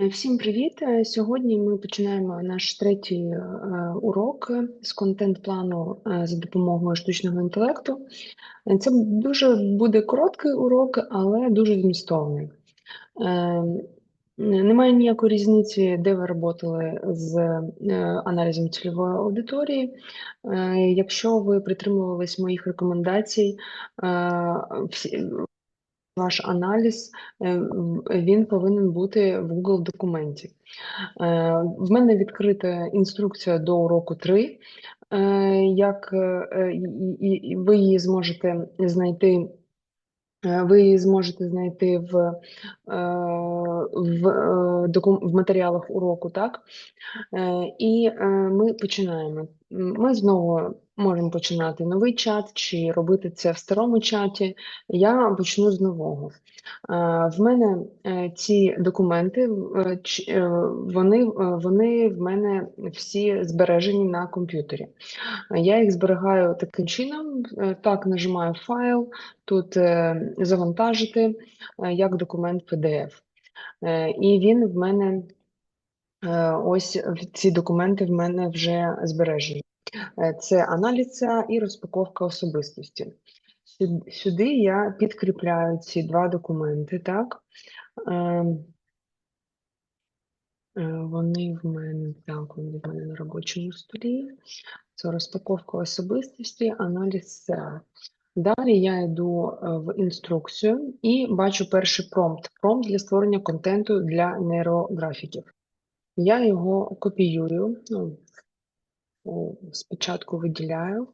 Е, Всім привіт! Е, Сьогодні ми починаємо наш третій е, урок з контент-плану за допомогою штучного інтелекту. Це дуже буде короткий урок, але дуже змістовний. Немає ніякої різниці, де ви працювали з аналізом цільової аудиторії. Якщо ви притримувались моїх рекомендацій, ваш аналіз е, він повинен бути в Google документі. Е, В мене відкрита інструкція до уроку 3, е, як ви її зможете знайти. Ви її зможете знайти в, в, в матеріалах уроку, так? І ми починаємо. Ми знову можемо починати новий чат чи робити це в старому чаті. Я почну з нового. Е, В мене е, ці документи, е, вони, вони в мене всі збережені на комп'ютері. Я їх зберігаю таким чином. Так, нажимаю файл, тут завантажити як документ PDF. І він в мене Ось ці документи в мене вже збережені. Е, Це аналіза і розпаковка особистості. Сюди я підкріпляю ці два документи, так? Е, е, Вони в мене так, вони в мене на робочому столі. Це розпаковка особистості, аналіз SEO. Далі я йду е, в інструкцію і бачу перший промпт. Промпт для створення контенту для нейрографіків. Я його копіюю, ну, Спочатку виділяю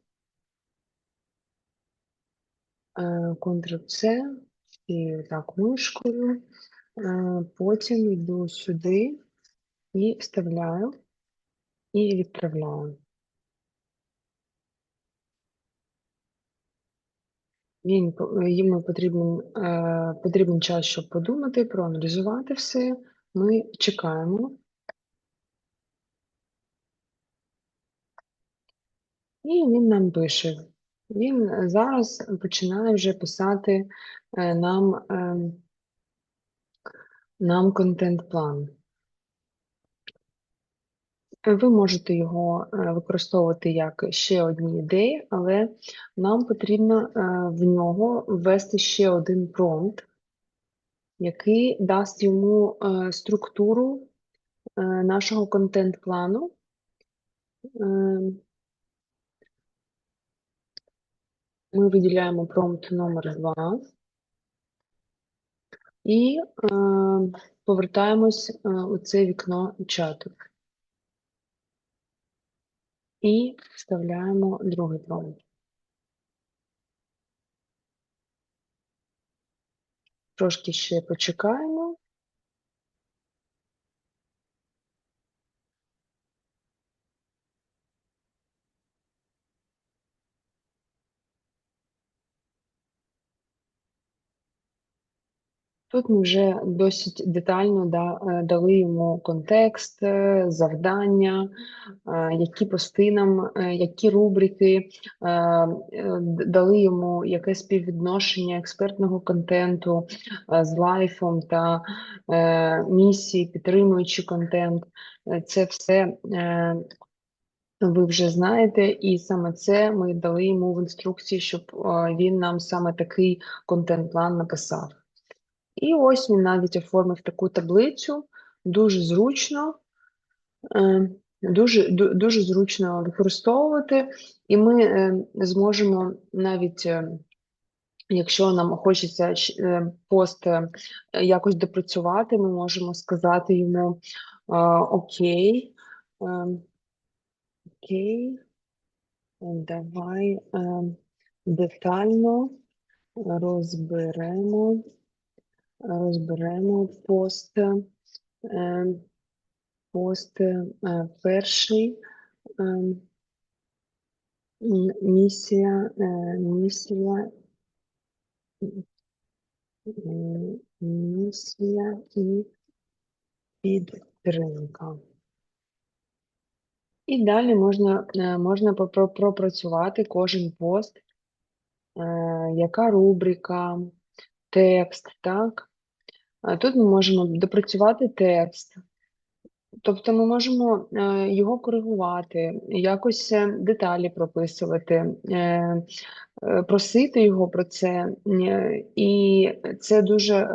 Ctrl-C і так мишкою, Е, потім йду сюди і вставляю і відправляю. Він, йому потрібен, потрібен час, щоб подумати, проаналізувати все. Ми чекаємо. І він нам пише. Він е, зараз починає вже писати е, нам, е, нам контент-план. Ви можете його е, використовувати як ще одні ідеї, але нам потрібно в нього ввести ще один промпт, який дасть йому структуру нашого контент-плану. Е, Ми виділяємо промпт номер 2 і е, повертаємось е, у це вікно чату. І вставляємо другий промпт. Трошки ще почекаємо. Тут ми вже досить детально да, е, дали йому контекст, е, завдання, е, які пости нам, які рубрики, дали йому яке співвідношення експертного контенту з лайфом та місії, підтримуючи контент. Це все ви вже знаєте, і саме це ми дали йому в інструкції, щоб він нам саме такий контент-план написав. І ось він навіть оформив таку таблицю, дуже зручно, е, дуже, дуже зручно використовувати, і ми е, зможемо навіть, е, якщо нам хочеться пост якось допрацювати, ми можемо сказати йому окей, окей, давай детально розберемо, розберемо пост. е, Пост е, перший е, місія, місія, місія і підтримка. І далі можна, можна пропрацювати кожен пост, яка рубрика, текст, так? Тут ми можемо допрацювати текст, тобто ми можемо е, його коригувати, якось е, деталі прописувати, е, просити його про це, і це дуже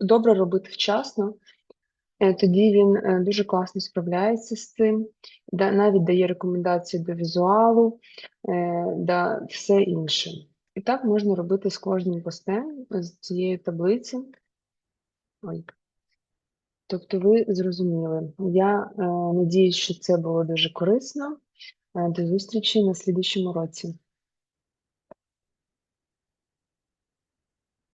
добре робити вчасно. Тоді він дуже класно справляється з цим, навіть дає рекомендації до візуалу, да, все інше. І так можна робити з кожним постем з цієї таблиці. Ой. Тобто ви зрозуміли. Я е, надіюсь, що це було дуже корисно. Е, до зустрічі на слідчому році.